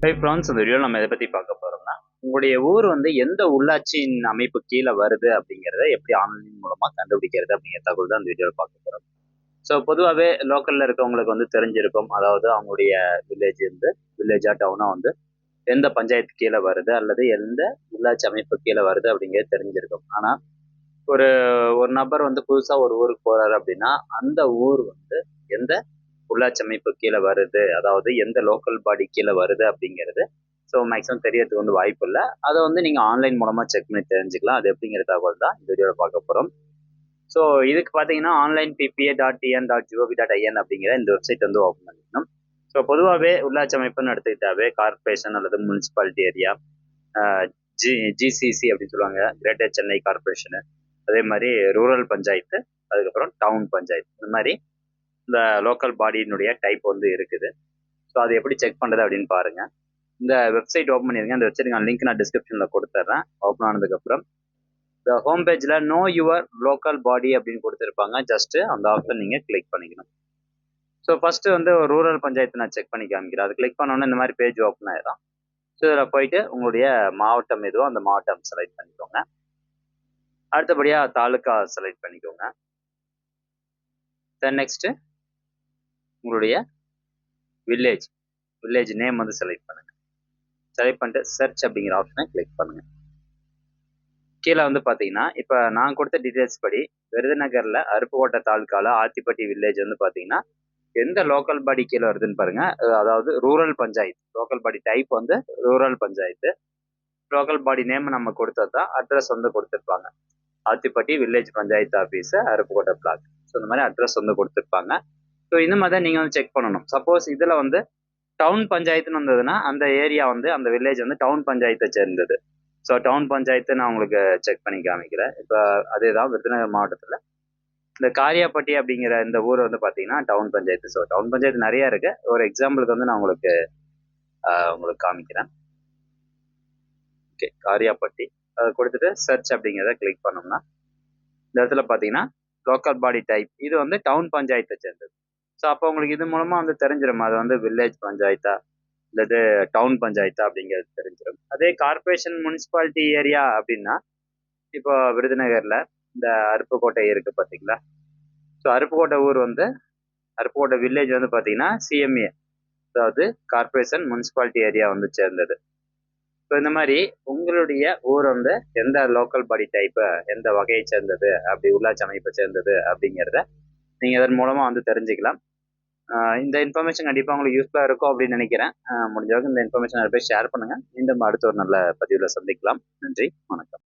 High France இந்த video நம்ம இதை பற்றி பார்க்க போகிறோம்னா உங்களுடைய ஊர் வந்து எந்த உள்ளாட்சியின் அமைப்பு கீழே வருது அப்படிங்கிறத எப்படி ஆன்லைன் மூலமாக கண்டுபிடிக்கிறது அப்படிங்கிற தகவல் தான் இந்த வீடியோவில் பார்க்க போகிறோம் ஸோ பொதுவாகவே லோக்கலில் இருக்கவங்களுக்கு வந்து தெரிஞ்சிருக்கும். அதாவது அவங்களுடைய வில்லேஜ் இருந்து வில்லேஜா டவுனாக வந்து எந்த பஞ்சாயத்து கீழே வருது அல்லது எந்த உள்ளாட்சி அமைப்பு கீழே வருது அப்படிங்கிறது தெரிஞ்சிருக்கும். ஆனால் ஒரு ஒரு நபர் வந்து புதுசாக ஒரு ஊருக்கு போகிறாரு அப்படின்னா அந்த ஊர் வந்து எந்த உள்ளாட்சி அமைப்பு கீழே வருது. அதாவது எந்த லோக்கல் பாடி கீழே வருது அப்படிங்கிறது. ஸோ மேக்ஸிமம் தெரியறதுக்கு வந்து வாய்ப்பு இல்லை. அதை வந்து நீங்கள் ஆன்லைன் மூலமாக செக் பண்ணி தெரிஞ்சுக்கலாம். அது எப்படிங்கிற தகவல் தான் இந்த வீடியோவில் பார்க்க போகிறோம் ஸோ இதுக்கு பார்த்தீங்கன்னா online PPA dot TN dot GOV dot IN அப்படிங்கிற இந்த வெப்சைட் வந்து ஓப்பன் பண்ணிக்கணும் ஸோ பொதுவாகவே உள்ளாட்சி அமைப்புன்னு எடுத்துக்கிட்டாவே கார்பரேஷன் அல்லது முனிசிபாலிட்டி ஏரியா ஜி ஜிசிசி அப்படின்னு சொல்லுவாங்க. கிரேட்டர் சென்னை கார்பரேஷனு அதே மாதிரி ரூரல் பஞ்சாயத்து அதுக்கப்புறம் டவுன் பஞ்சாயத்து. இந்த மாதிரி இந்த லோக்கல் பாடியினுடைய டைப் வந்து இருக்குது. ஸோ அது எப்படி செக் பண்ணுறது அப்படின்னு பாருங்கள் இந்த வெப்சைட் ஓப்பன் பண்ணிருங்க அந்த வெப்சைட் லிங்க் நான் டிஸ்கிரிப்ஷனில் கொடுத்துட்றேன் ஓப்பன் ஆனதுக்கப்புறம் இந்த ஹோம் பேஜில் நோ யுவர் லோக்கல் பாடி அப்படின்னு கொடுத்துருப்பாங்க. ஜஸ்ட்டு அந்த ஆப்ஷன் நீங்கள் கிளிக் பண்ணிக்கணும். ஸோ ஃபஸ்ட்டு வந்து ரூரல் பஞ்சாயத்து நான் செக் பண்ணி காமிக்கிறேன். அது கிளிக் பண்ணோன்னே இந்த மாதிரி பேஜ் ஓப்பன் ஆயிடும் ஸோ இதில் போயிட்டு உங்களுடைய மாவட்டம் எதுவோ அந்த மாவட்டம் செலக்ட் பண்ணிக்கோங்க. அடுத்தபடியாக தாலுக்கா செலக்ட் பண்ணிக்கோங்க. தென் நெக்ஸ்ட்டு உங்களுடைய வில்லேஜ் வில்லேஜ் நேம் வந்து செலக்ட் பண்ணுங்கள் செலக்ட் பண்ணிட்டு சர்ச் அப்படிங்கிற ஆப்ஷனை கிளிக் பண்ணுங்கள் கீழே வந்து பார்த்தீங்கன்னா இப்போ நான் கொடுத்த டீட்டெயில்ஸ் படி விருதுநகரில் அருப்புக்கோட்டை தாலுக்காவில் ஆத்திப்பட்டி வில்லேஜ் வந்து பார்த்தீங்கன்னா எந்த லோக்கல் பாடி கீழே வருதுன்னு பாருங்கள் அதாவது rural panchayat. Local body type வந்து rural panchayat. Local body name நம்ம கொடுத்தா தான் அட்ரஸ் வந்து கொடுத்துருப்பாங்க. Athipatti village panchayat office Aruppukottai block so இந்த மாதிரி அட்ரஸ் வந்து கொடுத்துருப்பாங்க. ஸோ இந்த மாதிரி தான் நீங்கள் வந்து செக் பண்ணணும். சப்போஸ் இதில் வந்து டவுன் பஞ்சாயத்துன்னு வந்ததுன்னா அந்த ஏரியா வந்து அந்த வில்லேஜ் வந்து டவுன் பஞ்சாயத்தை சேர்ந்தது. ஸோ டவுன் பஞ்சாயத்து நான் உங்களுக்கு செக் பண்ணி காமிக்கிறேன். இப்போ அதே தான் விருதுநகர் மாவட்டத்தில். இந்த காரியாப்பட்டி அப்படிங்கிற இந்த ஊர் வந்து பார்த்தீங்கன்னா town panchayat. So town panchayat நிறைய இருக்கு. ஒரு எக்ஸாம்பிளுக்கு வந்து நான் உங்களுக்கு உங்களுக்கு காமிக்கிறேன். ஓகே காரியாப்பட்டி. அதை கொடுத்துட்டு சர்ச் அப்படிங்கிறத கிளிக் பண்ணோம்னா இந்த இடத்துல பார்த்தீங்கன்னா லோக்கல் பாடி டைப் இது வந்து டவுன் பஞ்சாயத்தை சேர்ந்தது. ஸோ அப்போ உங்களுக்கு இது மூலமாக வந்து தெரிஞ்சிடும் அது வந்து வில்லேஜ் பஞ்சாயத்தா? இல்லது டவுன் பஞ்சாயத்தா அப்படிங்கிறது தெரிஞ்சிடும் அதே கார்பரேஷன் முனிசிபாலிட்டி ஏரியா அப்படின்னா இப்போ விருதுநகரில் இந்த அருப்புக்கோட்டை இருக்கு பார்த்தீங்களா? ஸோ அருப்புக்கோட்டை ஊர் வந்து அருப்புக்கோட்டை வில்லேஜ் வந்து பார்த்தீங்கன்னா சிஎம்ஏ அதாவது கார்பரேஷன் முனிசிபாலிட்டி ஏரியா வந்து சேர்ந்தது. ஸோ இந்த மாதிரி உங்களுடைய ஊர் வந்து எந்த லோக்கல் பாடி டைப்பு எந்த வகையை சேர்ந்தது அப்படி உள்ளாட்சி அமைப்பை சேர்ந்தது அப்படிங்கிறத நீங்கள் இதன் மூலமாக வந்து தெரிஞ்சுக்கலாம். இந்த இன்ஃபர்மேஷன் கண்டிப்பாக உங்களுக்கு யூஸ்ஃபுல்லாக இருக்கும் அப்படின்னு நினைக்கிறேன். முடிஞ்ச அளவுக்கு இந்த இன்ஃபர்மேஷன் நிறைய பேர் ஷேர் பண்ணுங்கள் மீண்டும் அடுத்த ஒரு நல்ல பதிவில் சந்திக்கலாம். நன்றி. வணக்கம்.